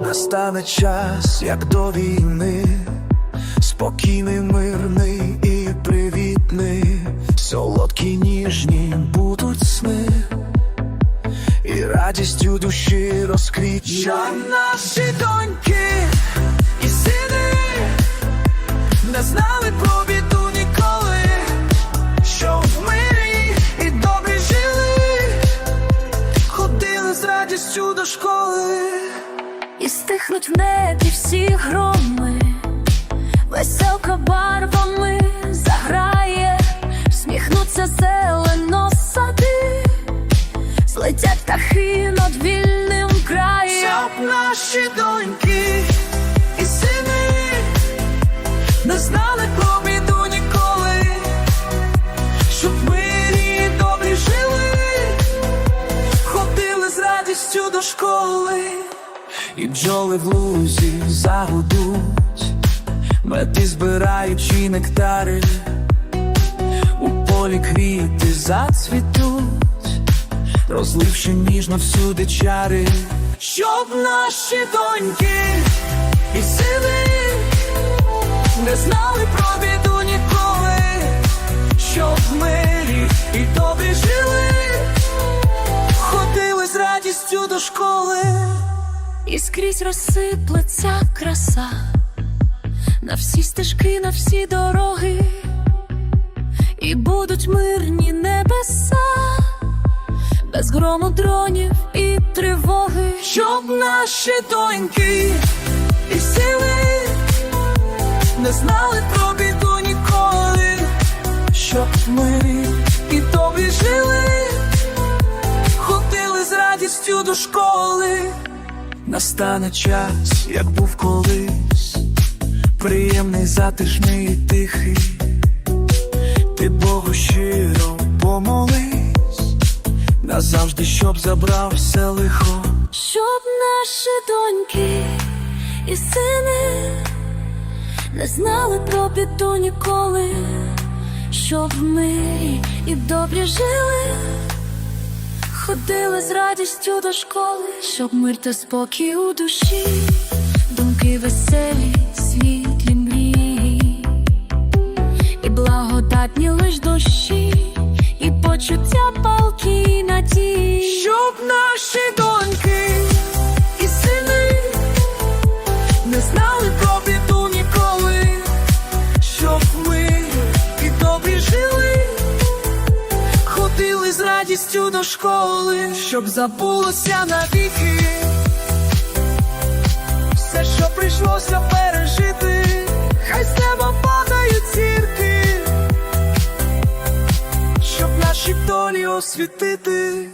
Настане час, як до війни, спокійний, мирний і привітний, солодкі ніжні будуть сни, і радістю душі розквітне. Щоб наші доньки до. І стихнуть в небі всі громи, веселка барвами заграє, сміхнуться зелено сади, злетять птахи над вільним краєм. Щоб наші доньки і сини не знали школи, і бджоли в лузі загудуть, меди збираючи нектари, у полі квіти зацвітуть розливши ніжно всюди чари, щоб наші доньки і сини не знали про біду радістю до школи. І скрізь розсиплеться краса. На всі стежки, на всі дороги, і будуть мирні небеса, без грому дронів і тривоги. Щоб наші доньки і сили не знали про біду ніколи, щоб мирі і добрі жили, радістю до школи. Настане час, як був колись, приємний, затишний і тихий. Ти Богу щиро помолись, назавжди, щоб забрав все лихо. Щоб наші доньки і сини не знали про біду ніколи, щоб ми і добрі жили, ходили з радістю до школи, щоб мир та спокій у душі, думки веселі, світлі мрії, і благодатні лиш душі, і почуття палки і надії. Щоб наші доньки радістю до школи, щоб забулося навіки. Все, що прийшлося пережити, хай з неба падають зірки, щоб наші долі освітити.